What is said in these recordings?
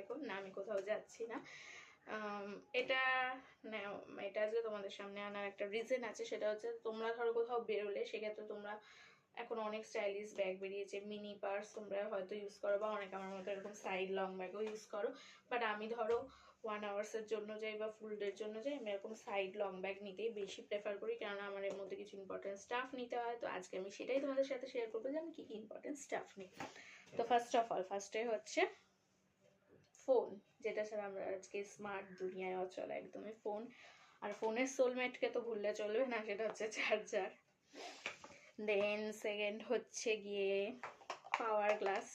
এখন? না, আমি কোথাও যাচ্ছি না। এটা এটা আজকে তোমাদের সামনে আনার একটা রিজন আছে, সেটা হচ্ছে তোমরা ধরো কোথাও বেরোলে, সেক্ষেত্রে তোমরা এখন অনেক স্টাইলিশ ব্যাগ বেরিয়েছে মিনি পার্স তোমরা হয়তো ইউজ করো বা অনেক আমার মতো এরকম সাইড লং ব্যাগও ইউজ করো। বাট আমি ধরো ওয়ান আওয়ার্সের জন্য যাই বা ফুল ডের জন্য যাই, আমি এরকম সাইড লং ব্যাগ নিতেই বেশি প্রেফার করি, কেননা আমার এর মধ্যে কিছু ইম্পর্টেন্ট স্টাফ নিতে হয়। তো আজকে আমি সেটাই তোমাদের সাথে শেয়ার করব যে আমি কী কী ইম্পর্টেন্ট স্টাফ নিই। তো ফার্স্ট অফ অল ফার্স্টে হচ্ছে ফোন যেটা ছাড়া আমরা আজকে স্মার্ট দুনিয়ায় অচল একদমই ফোন আর ফোনের সোলমেটকে তো ভুললে চলবে না, সেটা হচ্ছে চার্জার দেন সেকেন্ড হচ্ছে গিয়ে পাওয়ার গ্লাস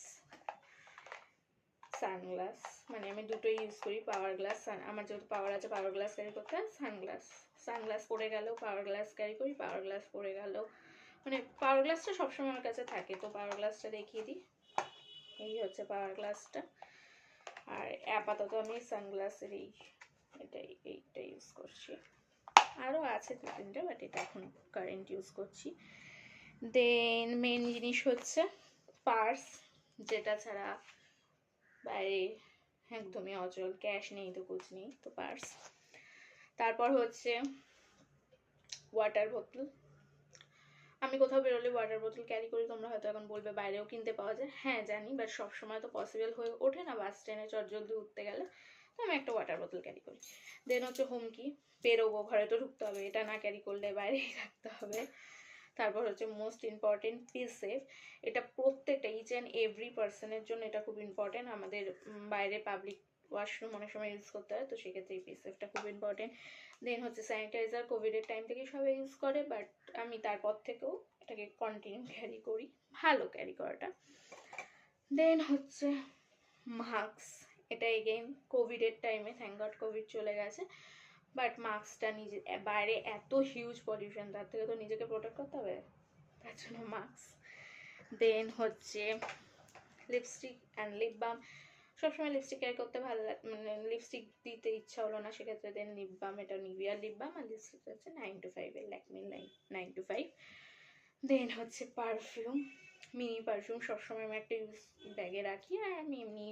সানগ্লাস মানে আমি দুটোই ইউজ করি পাওয়ার গ্লাস আমার যেহেতু পাওয়ার আছে পাওয়ার গ্লাস ক্যারি করতে হয় সানগ্লাস সানগ্লাস পরে গেলেও পাওয়ার গ্লাস ক্যারি করি পাওয়ার গ্লাস পরে গেলেও মানে পাওয়ার গ্লাসটা সবসময় আমার কাছে থাকে, তো পাওয়ার গ্লাসটা দেখিয়ে দিই। এই হচ্ছে পাওয়ার গ্লাসটা। আর আপাতত আমি সানগ্লাসের এই এটাই, এইটা ইউজ করছি। আরও আছে দু তিনটে বাট এটা এখন কারেন্ট ইউজ করছি। দেন মেন জিনিস হচ্ছে পার্স যেটা ছাড়া বাইরে একদমই অচল ক্যাশ নেই তো কুচ নেই, তো পার্স তারপর হচ্ছে ওয়াটার বোতল আমি কোথাও বেরোলে ওয়াটার বোতল ক্যারি করি, তোমরা হয়তো এখন বলবে বাইরেও কিনতে পাওয়া যায়। হ্যাঁ জানি বাট সবসময় তো পসিবল হয়ে ওঠে না বাস ট্রেনে চট জলদি উঠতে গেলে। তো আমি একটা ওয়াটার বোতল ক্যারি করি। দেন হচ্ছে হুমকি, বেরোবো, ঘরে তো ঢুকতে হবে, এটা না ক্যারি করলে বাইরেই থাকতে হবে। তারপর হচ্ছে মোস্ট ইম্পর্টেন্ট ফিল সেফ এটা প্রত্যেকটা ইচ অ্যান্ড এভরি পার্সনের জন্য এটা খুব ইম্পর্টেন্ট আমাদের বাইরে পাবলিক ওয়াশরুম অনেক সময় ইউজ করতে হয়, তো সেক্ষেত্রে সেফটা খুব ইম্পর্টেন্ট দেন হচ্ছে স্যানিটাইজার কোভিডের টাইম থেকে সবাই ইউজ করে বাট আমি তারপর থেকেও এটাকে কন্টিনিউ ক্যারি করি, ভালো ক্যারি করাটা। দেন হচ্ছে মাস্ক এটা এগেইন কোভিডের টাইমে থ্যাংক গড কোভিড চলে গেছে বাট মাস্কটা নিজে, বাইরে এত হিউজ পলিউশন তার থেকে তো নিজেকে প্রোটেক্ট করতে হবে, তার জন্য মাস্ক দেন হচ্ছে লিপস্টিক অ্যান্ড লিপ বাম সবসময় লিপস্টিক ক্যারি করতে ভালো লাগে মানে লিপস্টিক দিতে ইচ্ছা হলো না, সেক্ষেত্রে দেন লিপ বাম এটা নিভিয়ার লিপ বাম আর লিপস্টিক হচ্ছে নাইন টু ফাইভের ল্যাকমির nine nine two five then হচ্ছে পারফিউম মিনি পারফিউম সবসময় আমি একটা ইউজ ব্যাগে রাখি আর আমি এমনি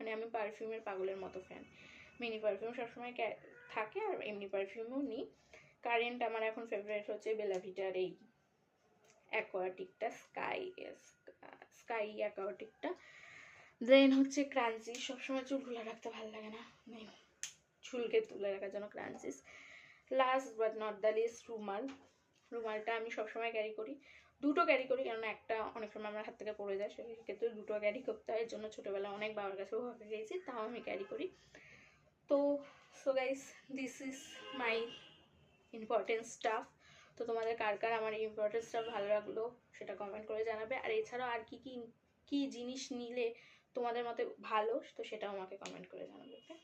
মানে আমি পারফিউমের পাগলের মতো ফ্যান মিনি পারফিউম সবসময় থাকে আর এমনি পারফিউমও নিই। কারেন্ট আমার এখন ফেভারিট হচ্ছে বেলাভিটার এই অ্যাকোয়াটিকটা স্কাই স্কাই অ্যাকোয়াটিকটা দেন হচ্ছে ক্রাঞ্চিস সবসময় চুল খুলে রাখতে ভালো লাগে না। চুলকে তুলে রাখার জন্য scrunchies last but not the least রুমাল। রুমালটা আমি সবসময় ক্যারি করি। দুটো ক্যারি করি, কেননা একটা অনেক সময় আমার হাত থেকে পড়ে যায়, সেক্ষেত্রে দুটো ক্যারি করতে হয়। এর জন্য ছোটোবেলায় অনেক বাবার কাছেও ভাবে গেছি তাও আমি ক্যারি করি। তো so guys this is my important stuff তো তোমাদের কার কার আমার এই ইম্পর্টেন্ট স্টাফ ভালো লাগল, সেটা কমেন্ট করে জানাবে। আর এছাড়াও আর কি কি কি জিনিস নিলে তোমাদের মতে ভালো তো সেটাও আমাকে কমেন্ট করে জানাবে ওকে